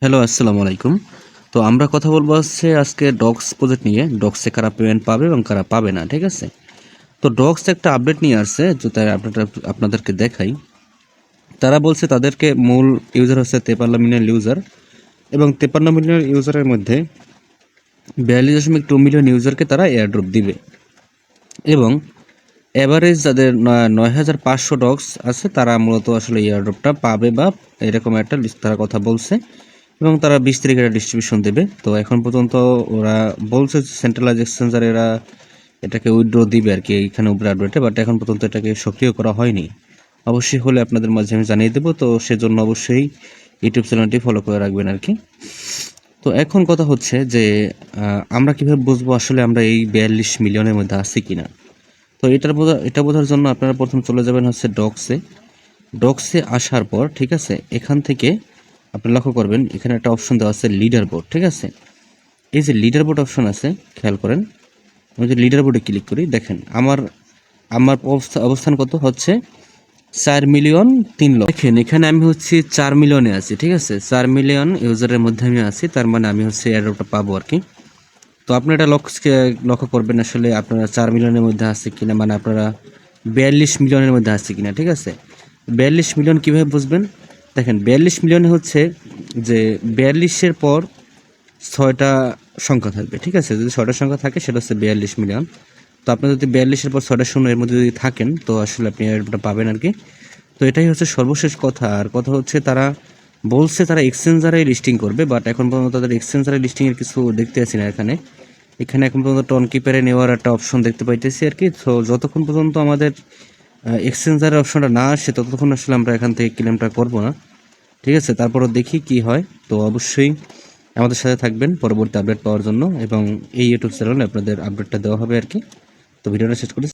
Hello আসসালামু আলাইকুম। তো আমরা কথা বলব হচ্ছে আজকে ডগস প্রজেক্ট নিয়ে। ডগসে কারা পেমেন্ট পাবে এবং কারা পাবে না, ঠিক আছে? তো ডগস একটা আপডেট নিয়ে আসছে যে তাই আপডেট আপনাদেরকে দেখাই। তারা বলছে তাদেরকে মূল ইউজার হচ্ছে তেপান্ন মিলিয়ন ইউজার এবং তেপান্ন মিলিয়ন ইউজারের মধ্যে বিয়াল্লিশ দশমিক টু মিলিয়ন ইউজারকে তারা এয়ারড্রপ দিবে। এবং এভারেজ যাদের নয়- হাজার পাঁচশো ডগস আছে, তারা মূলত আসলে এয়ারড্রপটা পাবে বা এরকম একটা লিস্ট তারা কথা বলছে। এবং তারা বিশ তারিখে একটা ডিস্ট্রিবিউশন দেবে। তো এখন পর্যন্ত ওরা বলছে সেন্ট্রালাইজ এক্সচেঞ্জার এরা এটাকে উইথড্র দিবে আর কি এখানে উপরে আপডেটে বাট এখন পর্যন্ত এটাকে সক্রিয় করা হয়নি। অবশ্যই হলে আপনাদের মাঝে আমি জানিয়ে দেবো, তো সেজন্য অবশ্যই ইউটিউব চ্যানেলটি ফলো করে রাখবেন আর কি। তো এখন কথা হচ্ছে যে আমরা কীভাবে বুঝব আসলে আমরা এই বিয়াল্লিশ মিলিয়নের মধ্যে আছি কিনা? তো এটার বোঝা, এটা বোঝার জন্য আপনারা প্রথম চলে যাবেন হচ্ছে ডক্সে ডক্সে আসার পর, ঠিক আছে, এখান থেকে আপনি লক্ষ্য করবেন, এখানে একটা অপশন দেওয়া আছে লিডার বোর্ড ঠিক আছে? এই যে লিডার বোর্ড অপশন আছে, খেয়াল করেন, আমি যদি লিডার বোর্ডে ক্লিক করি, দেখেন, আমার আমার অবস্থা- অবস্থান কত? হচ্ছে চার মিলিয়ন তিন লক্ষ। দেখেন, এখানে আমি হচ্ছে চার মিলিয়নে আছি, ঠিক আছে? চার মিলিয়ন ইউজারের মধ্যে আমি আছি, তার মানে আমি হচ্ছে এয়ারড্রপটা পাবো আর কি। তো আপনি এটা লক্ষ্য লক্ষ্য করবেন আসলে আপনারা চার মিলিয়নের মধ্যে আছে কিনা মানে আপনারা বিয়াল্লিশ মিলিয়নের মধ্যে আছে কিনা, ঠিক আছে? বিয়াল্লিশ মিলিয়ন কীভাবে বুঝবেন? দেখেন, বিয়াল্লিশ মিলিয়নে হচ্ছে যে বিয়াল্লিশের পর ছয়টা সংখ্যা থাকবে, ঠিক আছে? যদি ছয়টা সংখ্যা থাকে, সেটা হচ্ছে বিয়াল্লিশ মিলিয়ন। তো আপনি যদি বিয়াল্লিশের পর ছয়টা শূন্য এর মধ্যে যদি থাকেন, তো আসলে আপনি এটা পাবেন আর কি। তো এটাই হচ্ছে সর্বশেষ কথা। আর কথা হচ্ছে তারা বলছে তারা এক্সচেঞ্জারে লিস্টিং করবে, বাট এখন পর্যন্ত তাদের এক্সচেঞ্জারে লিস্টিংয়ের কিছু দেখতে আছি না এখানে। এখানে এখন পর্যন্ত টন কিপারে নেওয়ার একটা অপশন দেখতে পাইতেছি আর কি। তো যতক্ষণ পর্যন্ত আমাদের এক্সচেঞ্জারের অপশনটা না আসে, ততক্ষণ আসলে আমরা এখান থেকে ক্লেমটা করব না। ঠিক আছে? তারপরও দেখি কি হয়। তো অবশ্যই আমাদের সাথে থাকবেন পরবর্তী আপডেট পাওয়ার জন্য এবং এই ইউটিউব চ্যানেলে আপনাদের আপডেটটা দেওয়া হবে আর কি। তো ভিডিওটা শেষ করি